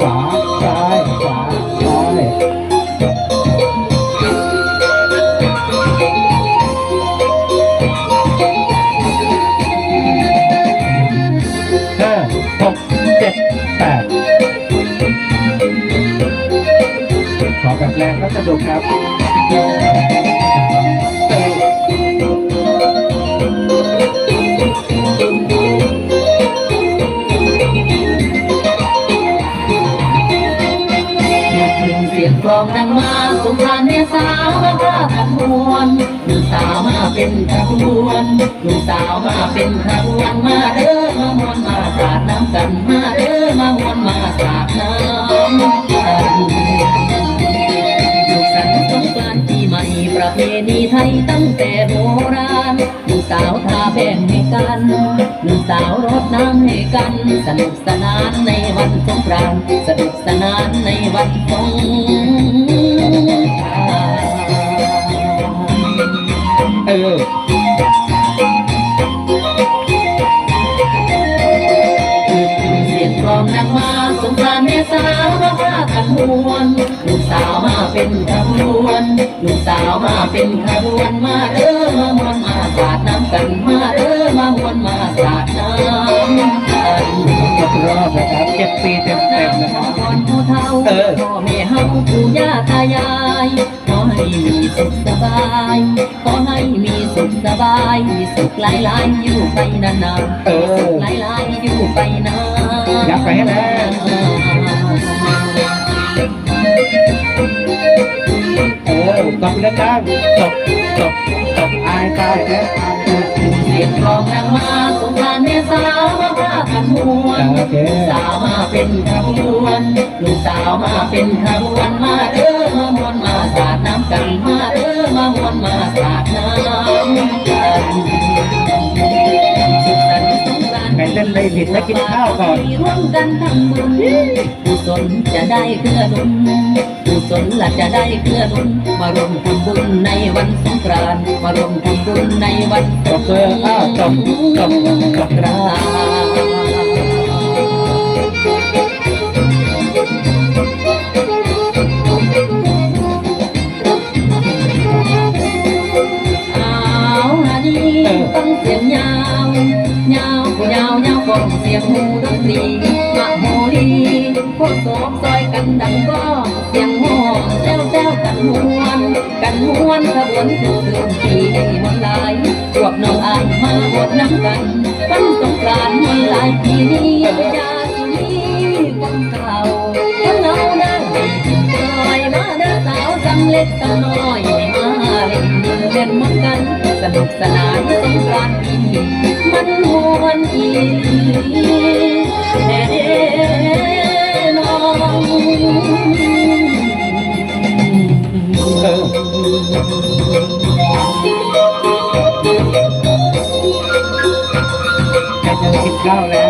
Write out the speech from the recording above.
ข กลองดังมาสงกรานต์เนี่ยสาวมาพากันมวนหนุ่มสาวมาเป็นขบวนหนุ่มสาวมาเป็นขบวนมาเด้อมามวนมาสาดน้ำกันมาเด้อมามวนมาสาดน้ำกันสุขสันต์สงกรานต์ปีใหม่ประเพณีไทยตั้งแต่โบราณหนุ่มสาวทาแป้งให้กันหนุ่มสาวรดน้ำให้กันสนุกสนานในวันสงกรานต์สนุกสนานในวันสง พากันมวนลูกสาวมาเป็นขบวนลูกสาวมาเป็นขบวนมาเด้อมามวนมาสาดน้ำกันมาเด้อมามวนมาสาดน้ำกันครบรอบนะครับเจ็ดปีเต็มเต็มๆนะครับก่อนผู้เฒ่าเออพ่อแม่เฮาปู่ย่าตายายขอให้มีสุขสบายขอให้มีสุขสบายมีสุขหลายๆอยู่ไปนานๆเออหลายๆอยู่ไปนานอยากไปให้แล้ว ดังตบตบตบอายตายแล้วอายตายเสียงกลองดังมาสงกรานต์เนี่ยสาวมาพากันมวนโอเคสาวมาเป็นขบวนลูกสาวมาเป็นขบวนมาเด้อมามวนมาสาดน้ำกันมาเด้อมามวนมาสาด ไงเล่นไม่ผิดแล้วกินข้าวก่อนร่วมกันทำบุญกุศลจะได้เกื้อหนุนกุศลละจะได้เกื้อหนุนมารวมทำบุญในวันสงกรานต์มารวมทำบุญในวันสตงบเบอร์อ้าวตบตบตบกรานาวยาวฟังเสียงหูดนตรีมะโมลีพวกสองซอยกันดังก้องเสียงห้องแซวแซวกันมวนกันมวนขบวนคือเรื่องปีมวนลายพวกน้องอายมาบวดน้ำกันวันสงกรานต์มวนลายปีนี้ยาสุนีคนเก่าคนเงาหน้าให้กินจอยมาเด้อสาวสำเล็กสำน้อยให้มาเล่นมือเล่นมวนกันสนุกสนานสงกรานต์ปี เด้น้องเออใครจะกินข้าแล้ว